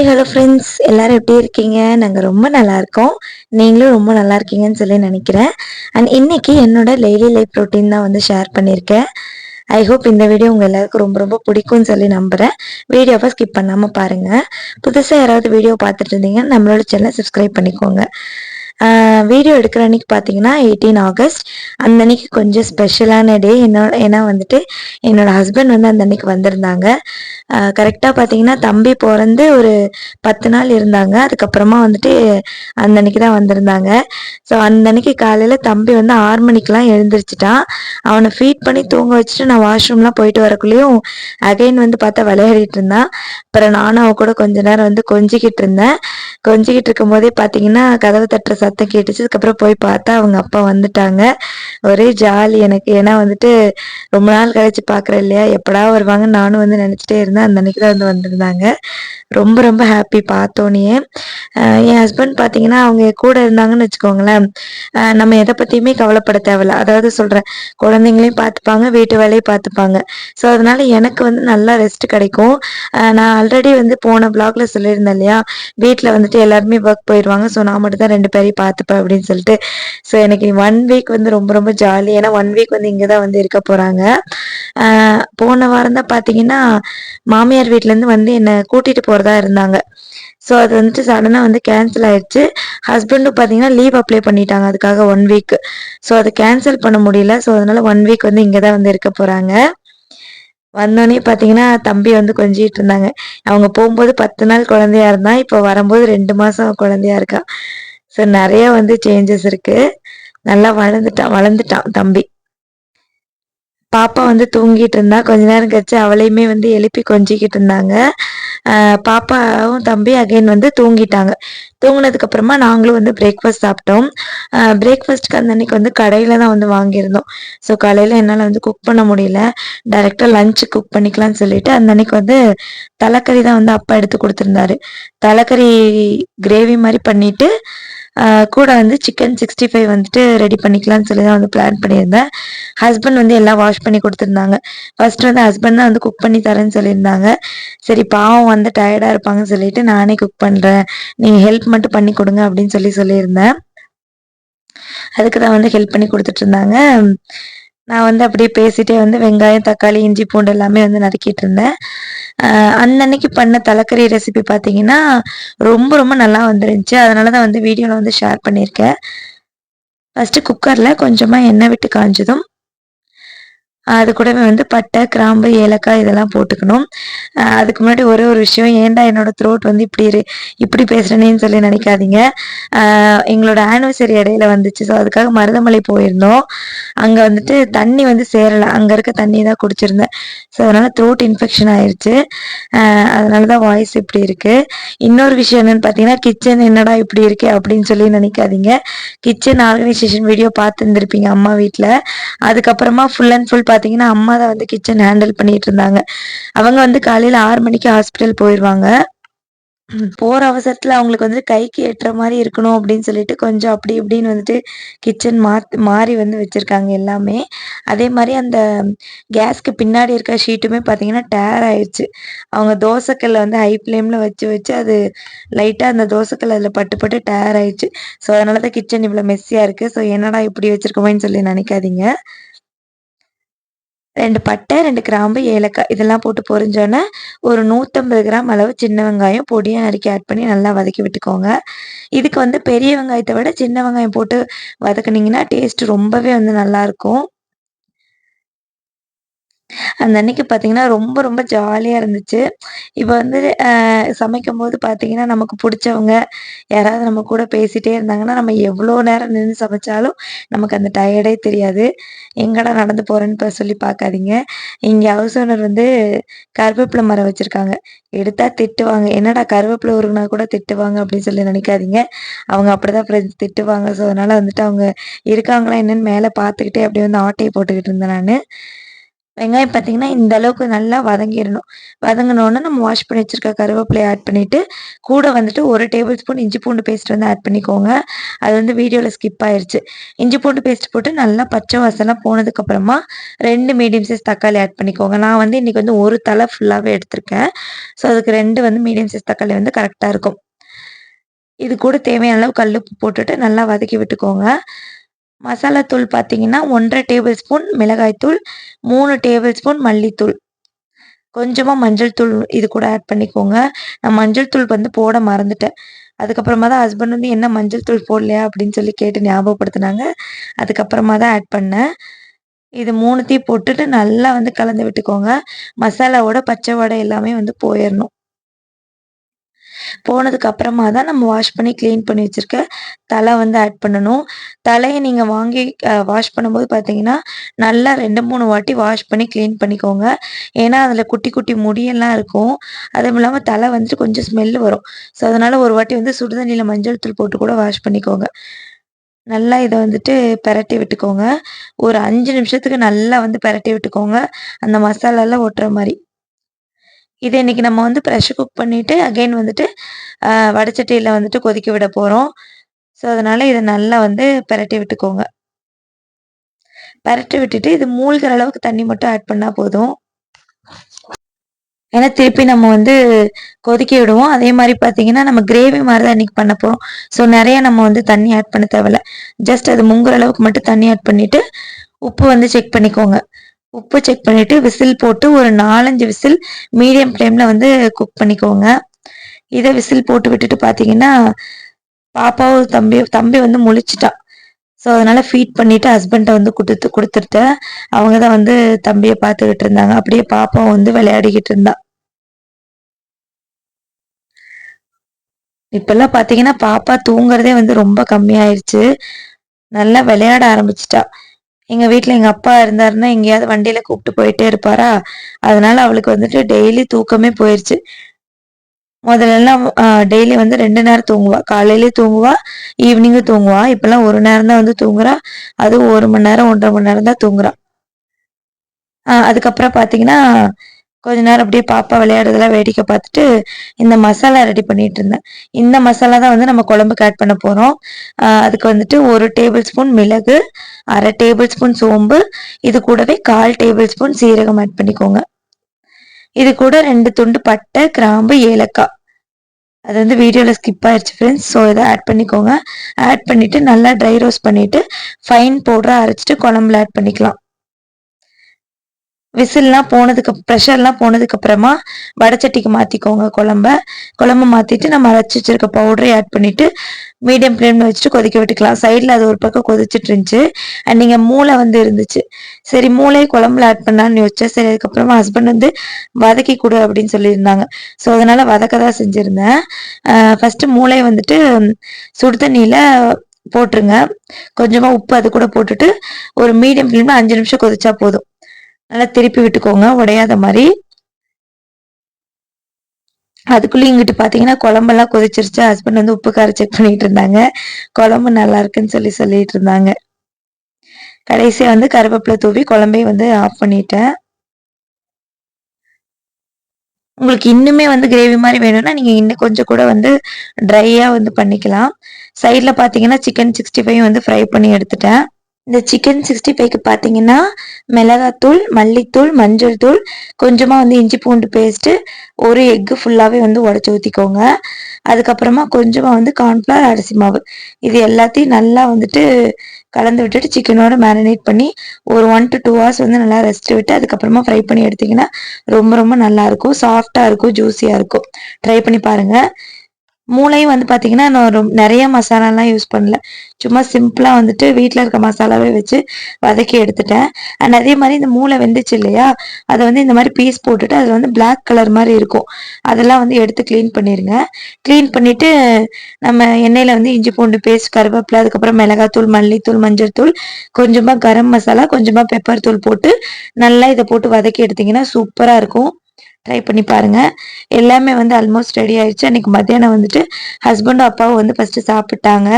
Hi hello friends எல்லோரும் எப்படி இருக்கீங்க? நாங்கள் ரொம்ப நல்லா இருக்கோம். நீங்களும் ரொம்ப நல்லா இருக்கீங்கன்னு சொல்லி நினைக்கிறேன். அண்ட் இன்னைக்கு என்னோட டெய்லி லைஃப் ரொட்டீன் தான் வந்து ஷேர் பண்ணியிருக்கேன். ஐ ஹோப் இந்த வீடியோ உங்கள் எல்லாருக்கும் ரொம்ப ரொம்ப பிடிக்கும்னு சொல்லி நம்புகிறேன் வீடியோவை ஸ்கிப் பண்ணாமல் பாருங்கள் புதுசாக யாராவது வீடியோ பார்த்துட்டு இருந்தீங்கன்னா நம்மளோட சேனலை சப்ஸ்கிரைப் பண்ணிக்கோங்க. வீடியோ எடுக்கிற அன்னைக்கு பார்த்தீங்கன்னா எயிட்டீன் ஆகஸ்ட். அந்த அன்னைக்கு கொஞ்சம் ஸ்பெஷலான டே என்னோட ஏன்னா வந்துட்டு என்னோட ஹஸ்பண்ட் வந்து அந்த அன்னைக்கு வந்திருந்தாங்க. கரெக்டாக பார்த்தீங்கன்னா தம்பி பிறந்து ஒரு பத்து நாள் இருந்தாங்க. அதுக்கப்புறமா வந்துட்டு அந்த அன்னைக்கு தான் வந்திருந்தாங்க. ஸோ அந்த அன்னைக்கு காலையில் தம்பி வந்து ஆறு மணிக்கெலாம் எழுந்திரிச்சிட்டான். அவனை ஃபீட் பண்ணி தூங்க வச்சுட்டு நான் வாஷ்ரூம்லாம் போயிட்டு வரக்குள்ளேயும் அகைன் வந்து பார்த்தா விளையாடிட்டு இருந்தான். அப்புறம் நானும் அவ கூட கொஞ்ச நேரம் வந்து கொஞ்சிக்கிட்டு இருந்தேன். கொஞ்சிக்கிட்டு இருக்கும் போதே பார்த்தீங்கன்னா கதவை தட்டுற சத்தம் கேட்டுச்சு. அதுக்கப்புறம் போய் பார்த்தா அவங்க அப்பா வந்துட்டாங்க. ஒரே ஜாலி எனக்கு. ஏன்னா வந்துட்டு ரொம்ப நாள் கழிச்சு பார்க்குறேன் இல்லையா? எப்படா வருவாங்க? நானும் வந்து நினச்சிட்டே இருந்தேன். அந்த அன்னைக்கு தான் வந்து வந்திருந்தாங்க. ரொம்ப ரொம்ப ஹாப்பி பார்த்தோன்னே என் ஹஸ்பண்ட் பார்த்தீங்கன்னா அவங்க கூட இருந்தாங்கன்னு வச்சுக்கோங்களேன். நம்ம எதை பற்றியுமே கவலைப்பட தேவையில்ல. அதாவது சொல்கிறேன் குழந்தைங்களையும் பார்த்துப்பாங்க வீட்டு வேலையும் பார்த்துப்பாங்க. ஸோ அதனால எனக்கு வந்து நல்லா ரெஸ்ட் கிடைக்கும். நான் ஆல்ரெடி வந்து போன பிளாக்ல சொல்லியிருந்தேன் இல்லையா? வீட்டில் வந்துட்டு எல்லாருமே ஒர்க் போயிடுவாங்க ஸோ நான் மட்டும் தான் ரெண்டு பேரையும் பார்த்துப்பேன் அப்படின்னு சொல்லிட்டு. ஸோ எனக்கு ஒன் வீக் வந்து ரொம்ப ரொம்ப ஜாலி ஏன்னா ஒன் வீக் வந்து இங்கே தான் வந்து இருக்க போகிறாங்க போன வாரம் தான் பார்த்தீங்கன்னா மாமியார் வீட்டிலேருந்து வந்து என்னை கூட்டிகிட்டு போகிறதா இருந்தாங்க. ஸோ அது வந்துட்டு சடனாக வந்து கேன்சல் ஆயிடுச்சு. ஹஸ்பண்டும் பார்த்தீங்கன்னா லீவ் அப்ளை பண்ணிட்டாங்க. அதுக்காக ஒன் வீக் ஸோ அதை கேன்சல் பண்ண முடியல. ஸோ அதனால ஒன் வீக் வந்து இங்கே தான் வந்து இருக்க போகிறாங்க வந்தோடனே பார்த்தீங்கன்னா தம்பி வந்து கொஞ்சிட்டு இருந்தாங்க. அவங்க போகும்போது பத்து நாள் குழந்தையா இருந்தான் இப்போ வரும்போது ரெண்டு மாதம் குழந்தையா இருக்கா. ஸோ நிறைய வந்து சேஞ்சஸ் இருக்கு. நல்லா வளர்ந்துட்டான் வளர்ந்துட்டான் தம்பி. பாப்பா வந்து தூங்கிட்டு இருந்தா. கொஞ்ச நேரம் கழிச்சு அவளையுமே வந்து எழுப்பி கொஞ்சிக்கிட்டு இருந்தாங்க. பாப்பாவும் தம்பி அகைன் வந்து தூங்கிட்டாங்க. தூங்கினதுக்கு அப்புறமா நாங்களும் வந்து பிரேக்ஃபாஸ்ட் சாப்பிட்டோம். பிரேக்ஃபாஸ்ட்க்கு அந்த அன்னைக்கு வந்து கடையில தான் வந்து வாங்கியிருந்தோம். ஸோ காலையில் என்னால் வந்து குக் பண்ண முடியல. டைரெக்டாக லஞ்சு குக் பண்ணிக்கலாம்னு சொல்லிட்டு அந்த அன்னைக்கு வந்து தலைக்கறி தான் வந்து அப்பா எடுத்து கொடுத்துருந்தாரு. தலைக்கறி கிரேவி மாதிரி பண்ணிட்டு கூட வந்து சிக்கன் சிக்ஸ்டி ஃபைவ் வந்துட்டு ரெடி பண்ணிக்கலாம்னு சொல்லி தான் வந்து பிளான் பண்ணியிருந்தேன். ஹஸ்பண்ட் வந்து எல்லாம் வாஷ் பண்ணி கொடுத்துருந்தாங்க. ஃபர்ஸ்ட் வந்து ஹஸ்பண்ட் தான் வந்து குக் பண்ணி தரேன்னு சொல்லியிருந்தாங்க. சரி பாவம் வந்து டயர்டாக இருப்பாங்கன்னு சொல்லிட்டு நானே குக் பண்ணுறேன் நீங்கள் ஹெல்ப் மட்டும் பண்ணி கொடுங்க அப்படின்னு சொல்லி சொல்லியிருந்தேன். அதுக்கு தான் வந்து ஹெல்ப் பண்ணி கொடுத்துட்டு இருந்தாங்க. நான் வந்து அப்படியே பேசிட்டே வந்து வெங்காயம் தக்காளி இஞ்சி பூண்டு எல்லாமே வந்து நறுக்கிட்டு இருந்தேன். அன்னன்னைக்கு பண்ண தலைக்கறி ரெசிபி பார்த்தீங்கன்னா ரொம்ப ரொம்ப நல்லா வந்துருந்துச்சு. அதனால தான் வந்து வீடியோவில் வந்து ஷேர் பண்ணியிருக்கேன். ஃபஸ்ட்டு குக்கரில் கொஞ்சமாக எண்ணெய் விட்டு காஞ்சதும் அது கூடவே வந்து பட்டை கிராம்பு ஏலக்காய் இதெல்லாம் போட்டுக்கணும். அதுக்கு முன்னாடி ஒரே ஒரு விஷயம் ஏன்டா என்னோட த்ரோட் வந்து இப்படி இப்படி பேசுகிறேனேன்னு சொல்லி நினைக்காதீங்க. எங்களோட ஆனிவர்சரி இடையில வந்துச்சு. ஸோ அதுக்காக மருதமலை போயிருந்தோம். அங்கே வந்துட்டு தண்ணி வந்து சேரலை. அங்கே இருக்க தண்ணி தான் குடிச்சிருந்தேன். ஸோ அதனால் த்ரோட் இன்ஃபெக்ஷன் ஆயிடுச்சு அதனால தான் வாய்ஸ் இப்படி இருக்குது இன்னொரு விஷயம் என்னென்னு பார்த்தீங்கன்னா கிச்சன் என்னடா இப்படி இருக்கு அப்படின்னு சொல்லி நினைக்காதீங்க. கிச்சன் ஆர்கனைசேஷன் வீடியோ பார்த்துருந்துருப்பீங்க அம்மா வீட்டில் அதுக்கப்புறமா ஃபுல் அண்ட் ஃபுல் பார்த்தீங்கன்னா அம்மா தான் வந்து கிச்சன் ஹேண்டில் பண்ணிட்டு இருந்தாங்க. அவங்க வந்து காலையில் ஆறு மணிக்கு ஹாஸ்பிட்டல் போயிடுவாங்க போற அவசரத்துல அவங்களுக்கு வந்து கைக்கு எட்டுற மாதிரி இருக்கணும் அப்படின்னு சொல்லிட்டு கொஞ்சம் அப்படி இப்படின்னு வந்துட்டு கிச்சன் மாத் மாறி வந்து வச்சிருக்காங்க எல்லாமே. அதே மாதிரி அந்த கேஸ்க்கு பின்னாடி இருக்க ஷீட்டுமே பார்த்தீங்கன்னா டேர் ஆயிடுச்சு அவங்க தோசைக்கல்ல வந்து ஹை ஃப்ளேம்ல வச்சு வச்சு அது லைட்டா அந்த தோசைக்கல் அதில் பட்டு பட்டு டேர் ஆயிடுச்சு ஸோ அதனால தான் கிச்சன் இவ்வளோ மெஸ்ஸியா இருக்கு. ஸோ என்னடா இப்படி வச்சிருக்கோமேன்னு சொல்லி நினைக்காதீங்க. ரெண்டு பட்டை ரெண்டு கிராம்பு ஏலக்காய் இதெல்லாம் போட்டு பொரிஞ்சோன்னே ஒரு நூற்றம்பது கிராம் அளவு சின்ன வெங்காயம் பொடியாக நறுக்கி ஆட் பண்ணி நல்லா வதக்கி விட்டுக்கோங்க. இதுக்கு வந்து பெரிய வெங்காயத்தை விட சின்ன வெங்காயம் போட்டு வதக்குனிங்கன்னா டேஸ்ட் ரொம்பவே வந்து நல்லாயிருக்கும் அந்த அன்னைக்கு பார்த்தீங்கன்னா ரொம்ப ரொம்ப ஜாலியாக இருந்துச்சு. இப்போ வந்து சமைக்கும் போது பார்த்தீங்கன்னா நமக்கு பிடிச்சவங்க யாராவது நம்ம கூட பேசிகிட்டே இருந்தாங்கன்னா நம்ம எவ்வளோ நேரம் நின்று சமைச்சாலும் நமக்கு அந்த டயர்டே தெரியாது. எங்கடா நடந்து போகிறேன்னு சொல்லி பார்க்காதீங்க இங்கே ஹவுஸ் ஓனர் வந்து கருவேப்பிலை மரம் வச்சுருக்காங்க. எடுத்தால் திட்டுவாங்க. என்னடா கருவேப்பிலை உருகுனா கூட திட்டுவாங்க அப்படின்னு சொல்லி நினைக்காதீங்க. அவங்க அப்படிதான் ஃப்ரெண்ட்ஸ் திட்டுவாங்க. ஸோ அதனால் வந்துட்டு அவங்க இருக்காங்களா என்னன்னு மேலே பார்த்துக்கிட்டே அப்படியே வந்து ஆட்டையை போட்டுக்கிட்டு இருந்தேன் நான். வெங்காயம் பார்த்தீங்கன்னா இந்த அளவுக்கு நல்லா வதங்கிடணும். வதங்கினோன்னு நம்ம வாஷ் பண்ணி வச்சுருக்க கருவேப்பிலையை ஆட் பண்ணிவிட்டு கூட வந்துட்டு ஒரு டேபிள் ஸ்பூன் இஞ்சி பூண்டு பேஸ்ட் வந்து ஆட் பண்ணிக்கோங்க. அது வந்து வீடியோவில் ஸ்கிப் ஆயிடுச்சு இஞ்சி பூண்டு பேஸ்ட் போட்டு நல்லா பச்சை வாசலாம் போனதுக்கப்புறமா ரெண்டு மீடியம் சைஸ் தக்காளி ஆட் பண்ணிக்கோங்க. நான் வந்து இன்றைக்கி வந்து ஒரு தலை ஃபுல்லாகவே எடுத்திருக்கேன். ஸோ அதுக்கு ரெண்டு வந்து மீடியம் சைஸ் தக்காளி வந்து கரெக்டாக இருக்கும். இது கூட தேவையான அளவு கல் உப்பு போட்டுட்டு நல்லா வதக்கி விட்டுக்கோங்க. மசாலா தூள் பார்த்தீங்கன்னா ஒன்றரை டேபிள் ஸ்பூன் மிளகாய்த்தூள் மூணு டேபிள் ஸ்பூன் மல்லித்தூள். கொஞ்சமாக மஞ்சள் தூள் இது கூட ஆட் பண்ணிக்கோங்க. நான் மஞ்சள் தூள் வந்து போட மறந்துட்டேன். அதுக்கப்புறமா தான் ஹஸ்பண்ட் வந்து என்ன மஞ்சள் தூள் போடலையா அப்படின்னு சொல்லி கேட்டு ஞாபகப்படுத்தினாங்க. அதுக்கப்புறமா தான் ஆட் பண்ணேன். இது மூணுத்தையும் போட்டுட்டு நல்லா வந்து கலந்து விட்டுக்கோங்க. மசாலாவோட பச்சை வடை எல்லாமே வந்து போயிடணும் போனதுக்கு அப்புறமா தான் நம்ம வாஷ் பண்ணி க்ளீன் பண்ணி வச்சுருக்க தலை வந்து ஆட் பண்ணணும். தலையை நீங்கள் வாங்கி வாஷ் பண்ணும்போது பார்த்தீங்கன்னா நல்லா ரெண்டு மூணு வாட்டி வாஷ் பண்ணி க்ளீன் பண்ணிக்கோங்க. ஏன்னா அதில் குட்டி குட்டி முடியெல்லாம் இருக்கும். அதுவும் இல்லாமல் தலை வந்துட்டு கொஞ்சம் ஸ்மெல் வரும். ஸோ அதனால் ஒரு வாட்டி வந்து சுடுதண்ணியில் மஞ்சள் தூள் போட்டு கூட வாஷ் பண்ணிக்கோங்க. நல்லா இதை வந்துட்டு பெரட்டி விட்டுக்கோங்க. ஒரு அஞ்சு நிமிஷத்துக்கு நல்லா வந்து பெரட்டி விட்டுக்கோங்க. அந்த மசாலாலாம் ஒட்டுற மாதிரி. இதை இன்னைக்கு நம்ம வந்து ப்ரெஷர் குக் பண்ணிவிட்டு அகைன் வந்துட்டு வடச்சட்டியில் வந்துட்டு கொதிக்க விட போகிறோம் ஸோ அதனால் இதை நல்லா வந்து பெரட்டி விட்டுக்கோங்க. பரட்டி விட்டுட்டு இது மூழ்கிற அளவுக்கு தண்ணி மட்டும் ஆட் பண்ணால் போதும். ஏன்னா திருப்பி நம்ம வந்து கொதிக்க விடுவோம். அதே மாதிரி பார்த்தீங்கன்னா நம்ம கிரேவி மாதிரி தான் இன்னைக்கு பண்ண போகிறோம் ஸோ நிறைய நம்ம வந்து தண்ணி ஆட் பண்ண தேவையில்ல. ஜஸ்ட் அது முங்குற அளவுக்கு மட்டும் தண்ணி ஆட் பண்ணிவிட்டு உப்பு வந்து செக் பண்ணிக்கோங்க. உப்பு செக் பண்ணிவிட்டு விசில் போட்டு ஒரு நாலஞ்சு விசில் மீடியம் ஃப்ளேம்ல வந்து குக் பண்ணிக்கோங்க. இதை விசில் போட்டு விட்டுட்டு பார்த்தீங்கன்னா பாப்பாவும் தம்பி தம்பி வந்து முழிச்சிட்டான் ஸோ அதனால ஃபீட் பண்ணிட்டு ஹஸ்பண்டை வந்து கொடுத்து கொடுத்துட்டேன். அவங்க தான் வந்து தம்பியை பார்த்துக்கிட்டு இருந்தாங்க. அப்படியே பாப்பாவும் வந்து விளையாடிக்கிட்டு இருந்தா. இப்பெல்லாம் பார்த்தீங்கன்னா பாப்பா தூங்குறதே வந்து ரொம்ப கம்மியாயிருச்சு. நல்லா விளையாட ஆரம்பிச்சிட்டா. எங்க வீட்டில் எங்க அப்பா இருந்தாருன்னா எங்கேயாவது வண்டியில கூப்பிட்டு போயிட்டே இருப்பாரா? அதனால அவளுக்கு வந்துட்டு டெய்லி தூக்கமே போயிருச்சு. முதல்லலாம் டெய்லி வந்து ரெண்டு நேரம் தூங்குவா. காலையிலேயும் தூங்குவா ஈவினிங்கும் தூங்குவா. இப்பெல்லாம் ஒரு நேரம் தான் வந்து தூங்குறா. அதுவும் ஒரு மணி நேரம் ஒன்றரை மணி நேரம் தான் தூங்குறா. அதுக்கப்புறம் பார்த்தீங்கன்னா கொஞ்ச நேரம் அப்படியே பாப்பா விளையாடுறதெல்லாம் வேடிக்கை பார்த்துட்டு இந்த மசாலா ரெடி பண்ணிட்டு இருந்தேன். இந்த மசாலா தான் வந்து நம்ம குழம்புக்கு ஆட் பண்ண போகிறோம் அதுக்கு வந்துட்டு ஒரு டேபிள் ஸ்பூன் மிளகு அரை டேபிள் ஸ்பூன் சோம்பு இது கூடவே கால் டேபிள் ஸ்பூன் சீரகம் ஆட் பண்ணிக்கோங்க. இது கூட ரெண்டு துண்டு பட்டை கிராம்பு ஏலக்காய். அது வந்து வீடியோவில் ஸ்கிப் ஆயிடுச்சு ஃப்ரெண்ட்ஸ் ஸோ இதை ஆட் பண்ணிக்கோங்க. ஆட் பண்ணிவிட்டு நல்லா ட்ரை ரோஸ்ட் பண்ணிவிட்டு ஃபைன் பவுடராக அரைச்சிட்டு குழம்புல ஆட் பண்ணிக்கலாம். விசில்லாம் போனதுக்கு ப்ரெஷர்லாம் போனதுக்கு அப்புறமா வடச்சட்டிக்கு மாற்றிக்கோங்க குழம்ப. குழம்பு மாற்றிட்டு நம்ம அரைச்சி வச்சிருக்க பவுடரை ஆட் பண்ணிவிட்டு மீடியம் ஃப்ளேமில் வச்சுட்டு கொதிக்க விட்டுக்கலாம். சைடில் அது ஒரு பக்கம் கொதிச்சுட்டு இருந்துச்சு அண்ட் நீங்கள் மூளை வந்து இருந்துச்சு. சரி மூளை குழம்புல ஆட் பண்ணான்னு யோசிச்சேன். சரி அதுக்கப்புறமா ஹஸ்பண்ட் வந்து வதக்கி கொடு அப்படின்னு சொல்லியிருந்தாங்க. ஸோ அதனால் வதக்க தான் செஞ்சுருந்தேன். ஃபஸ்ட்டு மூளை வந்துட்டு சுடு தண்ணியில் போட்டுருங்க. கொஞ்சமாக உப்பு அது கூட போட்டுட்டு ஒரு மீடியம் ஃப்ளேமில் அஞ்சு நிமிஷம் கொதிச்சா போதும். நல்லா திருப்பி விட்டுக்கோங்க. உடையாத மாதிரி. அதுக்குள்ளே இங்கிட்டு பார்த்தீங்கன்னா குழம்பெல்லாம் கொதிச்சிருச்சு. ஹஸ்பண்ட் வந்து உப்பு காரம் செக் பண்ணிட்டு இருந்தாங்க. குழம்பு நல்லா இருக்குன்னு சொல்லி சொல்லிட்டு இருந்தாங்க. கடைசியாக வந்து கருவேப்பிலை தூவி குழம்பையும் வந்து ஆஃப் பண்ணிட்டேன். உங்களுக்கு இன்னுமே வந்து கிரேவி மாதிரி வேணும்னா நீங்கள் இன்னும் கொஞ்சம் கூட வந்து ட்ரையாக வந்து பண்ணிக்கலாம். சைடில் பார்த்தீங்கன்னா சிக்கன் சிக்ஸ்டி ஃபைவ் வந்து ஃப்ரை பண்ணி எடுத்துட்டேன். இந்த சிக்கன் சிக்ஸ்டி ஃபைவ்க்கு பார்த்தீங்கன்னா மிளகாத்தூள் மல்லித்தூள் மஞ்சள் தூள் கொஞ்சமாக வந்து இஞ்சி பூண்டு பேஸ்ட்டு ஒரு எக்கு ஃபுல்லாகவே வந்து உடச்சி ஊற்றிக்கோங்க அதுக்கப்புறமா கொஞ்சமாக வந்து கார்ன்ஃப்ளவர் அரிசி மாவு. இது எல்லாத்தையும் நல்லா வந்துட்டு கலந்து விட்டுட்டு சிக்கனோட மேரினேட் பண்ணி ஒரு ஒன் டு டூ ஹவர்ஸ் வந்து நல்லா ரெஸ்ட் விட்டு அதுக்கப்புறமா ஃப்ரை பண்ணி எடுத்திங்கன்னா ரொம்ப ரொம்ப நல்லாயிருக்கும் சாஃப்டாக இருக்கும் ஜூஸியாக இருக்கும். ட்ரை பண்ணி பாருங்கள் மூளையும் வந்து பார்த்தீங்கன்னா நான் ரொம்ப நிறைய மசாலாலாம் யூஸ் பண்ணல. சும்மா சிம்பிளாக வந்துட்டு வீட்டில் இருக்க மசாலாவே வச்சு வதக்கி எடுத்துட்டேன். அண்ட் அதே மாதிரி இந்த மூளை வெந்துச்சு இல்லையா? அதை வந்து இந்த மாதிரி பீஸ் போட்டுட்டு அதில் வந்து பிளாக் கலர் மாதிரி இருக்கும். அதெல்லாம் வந்து எடுத்து க்ளீன் பண்ணிடுங்க க்ளீன் பண்ணிவிட்டு நம்ம எண்ணெயில் வந்து இஞ்சி பூண்டு பேஸ்ட் கருவேப்பிலை அதுக்கப்புறம் மிளகாத்தூள் மல்லித்தூள் மஞ்சள் தூள் கொஞ்சமாக கரம் மசாலா கொஞ்சமாக பெப்பர் தூள் போட்டு நல்லா இதை போட்டு வதக்கி எடுத்திங்கன்னா சூப்பராக இருக்கும். ட்ரை பண்ணி பாருங்கள் எல்லாமே வந்து ஆல்மோஸ்ட் ரெடி ஆயிடுச்சு. அன்றைக்கி மத்தியானம் வந்துட்டு ஹஸ்பண்டும் அப்பாவும் வந்து ஃபஸ்ட்டு சாப்பிட்டாங்க.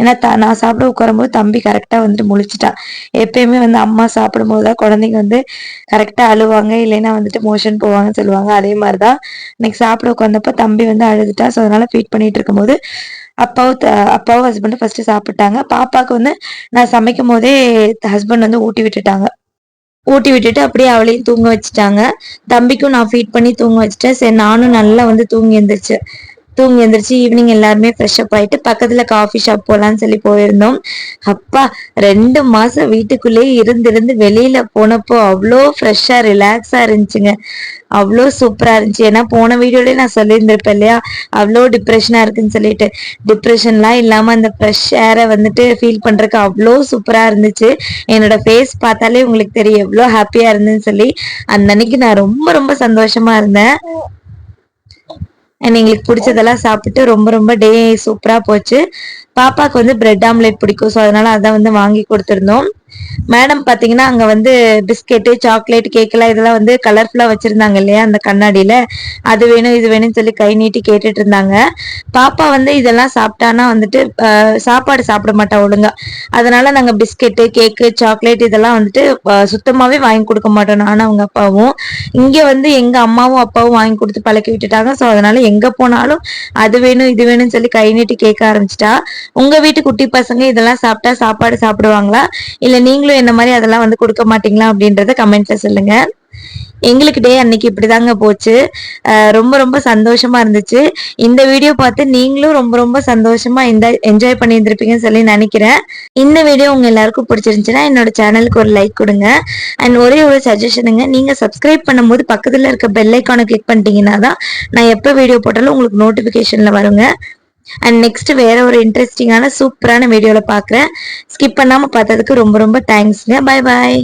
ஏன்னா த நான் சாப்பிட உட்காரும்போது தம்பி கரெக்டாக வந்துட்டு முழிச்சிட்டான் எப்பயுமே வந்து அம்மா சாப்பிடும்போது தான் குழந்தைங்க வந்து கரெக்டாக அழுவாங்க. இல்லைன்னா வந்துட்டு மோஷன் போவாங்கன்னு சொல்லுவாங்க. அதே மாதிரி தான் இன்னைக்கு சாப்பிட உட்காந்தப்ப தம்பி வந்து அழுதுட்டா. ஸோ அதனால் ஃபீட் பண்ணிட்டு இருக்கும்போது அப்பாவும் அப்பாவும் ஹஸ்பண்டும் ஃபஸ்ட்டு சாப்பிட்டாங்க. பாப்பாவுக்கு வந்து நான் சமைக்கும் போதே ஹஸ்பண்ட் வந்து ஊட்டி விட்டுட்டாங்க. ஊட்டி விட்டுட்டு அப்படியே அவளையும் தூங்க வச்சுட்டாங்க. தம்பிக்கும் நான் ஃபீட் பண்ணி தூங்க வச்சுட்டேன். சரி நானும் நல்லா வந்து தூங்கி எழுந்திரிச்சு தூங்கி எழுந்திரிச்சு ஈவினிங் எல்லாருமே ஃப்ரெஷ் அப் ஆயிட்டு பக்கத்துல காஃபி ஷாப் போலான்னு சொல்லி போயிருந்தோம். அப்பா ரெண்டு மாசம் வீட்டுக்குள்ளேயே இருந்திருந்து வெளியில போனப்போ அவ்வளோ ஃப்ரெஷ்ஷா ரிலாக்ஸா இருந்துச்சுங்க. அவ்வளோ சூப்பரா இருந்துச்சு. ஏன்னா போன வீடியோலயே நான் சொல்லியிருந்திருப்பேன் இல்லையா? அவ்வளோ டிப்ரெஷனா இருக்குன்னு சொல்லிட்டு. டிப்ரெஷன்லாம் இல்லாம அந்த ஃப்ரெஷ் ஏரை வந்துட்டு ஃபீல் பண்றதுக்கு அவ்வளோ சூப்பரா இருந்துச்சு. என்னோட ஃபேஸ் பார்த்தாலே உங்களுக்கு தெரியும் எவ்வளோ ஹாப்பியா இருந்துன்னு சொல்லி. அந்த அன்னைக்கு நான் ரொம்ப ரொம்ப சந்தோஷமா இருந்தேன். எங்களுக்கு பிடிச்சதெல்லாம் சாப்பிட்டு ரொம்ப ரொம்ப டே சூப்பரா போச்சு. பாப்பாவுக்கு வந்து பிரெட் ஆம்லேட் பிடிக்கும். ஸோ அதனால அதை வந்து வாங்கி கொடுத்துருந்தோம். மேடம் பாத்தீங்கன்னா அங்க வந்து பிஸ்கெட்டு சாக்லேட் கேக்கெல்லாம் இதெல்லாம் வந்து கலர்ஃபுல்லா வச்சிருந்தாங்க இல்லையா அந்த கண்ணாடியில. அது வேணும் இது வேணும்னு சொல்லி கை நீட்டி கேட்டுட்டு இருந்தாங்க. பாப்பா வந்து இதெல்லாம் சாப்பிட்டானா வந்துட்டு சாப்பாடு சாப்பிட மாட்டா ஒழுங்கா. அதனால நாங்க பிஸ்கெட்டு கேக்கு சாக்லேட் இதெல்லாம் வந்துட்டு சுத்தமாவே வாங்கி கொடுக்க மாட்டோம் நானும் அவங்க அப்பாவும். இங்க வந்து எங்க அம்மாவும் அப்பாவும் வாங்கி கொடுத்து பழக்கி விட்டுட்டாங்க. ஸோ அதனால எங்க போனாலும் அது வேணும் இது வேணும்னு சொல்லி கை நீட்டி கேட்க ஆரம்பிச்சிட்டா. உங்க வீட்டு குட்டி பசங்க இதெல்லாம் சாப்பிட்டா சாப்பாடு சாப்பிடுவாங்களா? இல்ல நீங்களும் என்ன மாதிரி அதெல்லாம் வந்து கொடுக்க மாட்டீங்களா அப்படின்றத கமெண்ட்ல சொல்லுங்க. எங்களுக்கு டே அன்னைக்கு இப்படிதாங்க போச்சு. ரொம்ப ரொம்ப சந்தோஷமா இருந்துச்சு. இந்த வீடியோ பார்த்து நீங்களும் ரொம்ப ரொம்ப சந்தோஷமா இந்த என்ஜாய் பண்ணியிருந்திருப்பீங்கன்னு சொல்லி நினைக்கிறேன். இந்த வீடியோ உங்க எல்லாருக்கும் பிடிச்சிருந்துச்சுன்னா என்னோட சேனலுக்கு ஒரு லைக் கொடுங்க. அண்ட் ஒரே ஒரு சஜஷனுங்க நீங்க சப்ஸ்கிரைப் பண்ணும்போது பக்கத்துல இருக்க பெல் ஐக்கானை கிளிக் பண்ணிட்டீங்கன்னா தான் நான் எப்போ வீடியோ போட்டாலும் உங்களுக்கு நோட்டிபிகேஷன்ல வருங்க. அண்ட் நெக்ஸ்ட் வேற ஒரு இன்ட்ரெஸ்டிங்கான சூப்பரான வீடியோவில் பார்க்குறேன் ஸ்கிப் பண்ணாமல் பார்த்ததுக்கு ரொம்ப ரொம்ப தேங்க்ஸ்ங்க பாய் பாய்